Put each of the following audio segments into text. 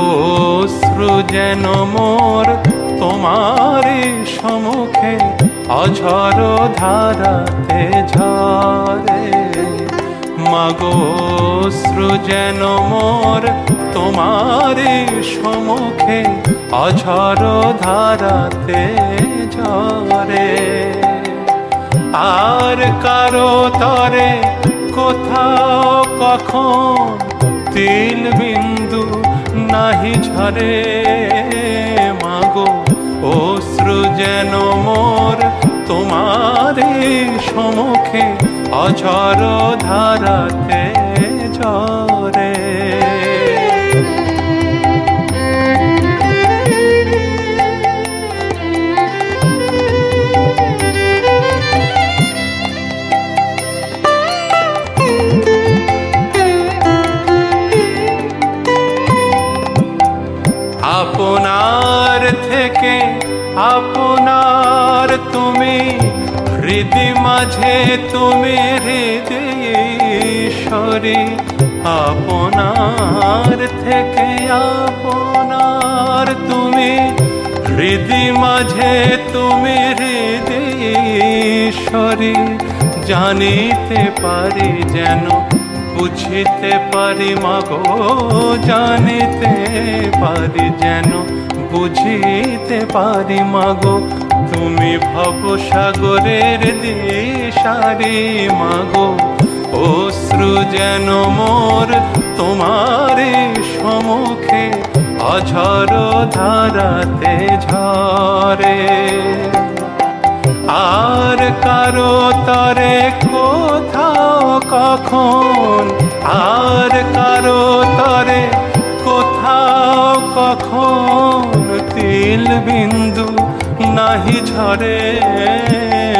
মাগো শ্রু যেন মোর তোমারই সমুখে অঝর ধারাতে ঝরে। মাগো শ্রু যেন মোর তোমারই সমুখে অঝর ধারাতে ঝরে। আর কারও তরে কোথাও কখন তিল বিন্দু নাহি ঝরে। মাগো অশ্রু যেন মোর তোমারে সম্মুখে অঝর ধারাতে ঝরে। আপনার থেকে আপনার তুমি হৃদি মাঝে তুমি হৃদয়শ্বরী আপনার থেকে আপনার তুমি হৃদি মাঝে তুমি হৃদয়শ্বরী জানিতে পারি যেন বুঝিতে পারি, মাগো জানিতে পারি, যেন বুঝিতে পারি, মাগো। তুমি ভব সাগরের দিশারি, মাগো। অশ্রু যেন মোর তোমারে সম্মুখে, অঝর ধারাতে ঝরে। আর কারও তরে কোথাও কখন? আর কারও তরে কোথাও কখন তিল বিন্দু নাহি ঝরে?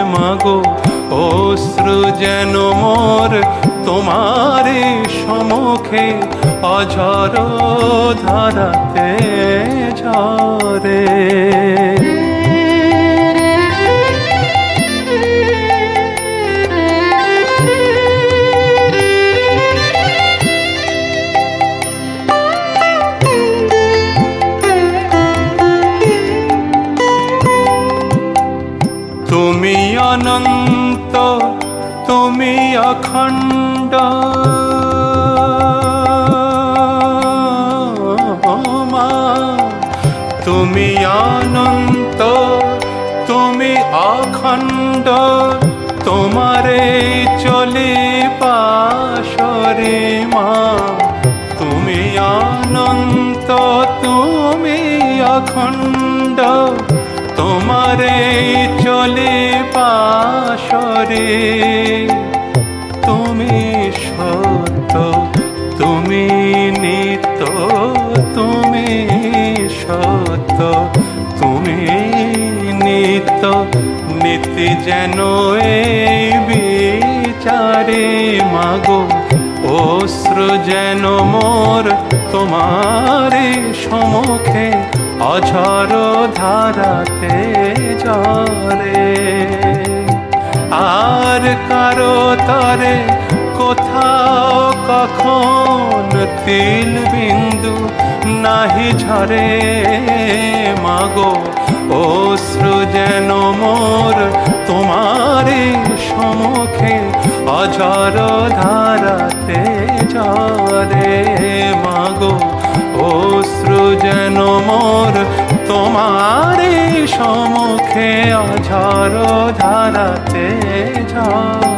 মাগো, অশ্রু যেন মোর তোমারে সম্মুখে অঝর ধারাতে ঝরে। তুমি অনন্ত, তুমি অখণ্ড। তুমি অনন্ত, তুমি অখণ্ড। তোমারে চলে পাশরে মা, তুমি অনন্ত, তুমি অখণ্ড। পাশরে তুমি সত্য, তুমি নিত্য, তুমি সত্য, তুমি নিত্য নীতি যেন এই বিচারে মাগো অশ্রু যেন মোর তোমারে সম্মুখে, অঝর ধারাতে জরে আর কারও তরে কোথাও কখন তিল বিন্দু নাহি ঝরে মাগো, অশ্রু যেন মোর তোমারে সম্মুখে, অঝর ধারাতে ঝরে মাগো, অশ্রু যেন মোর তোমারে সমুখে অঝর ধারাতে ঝরে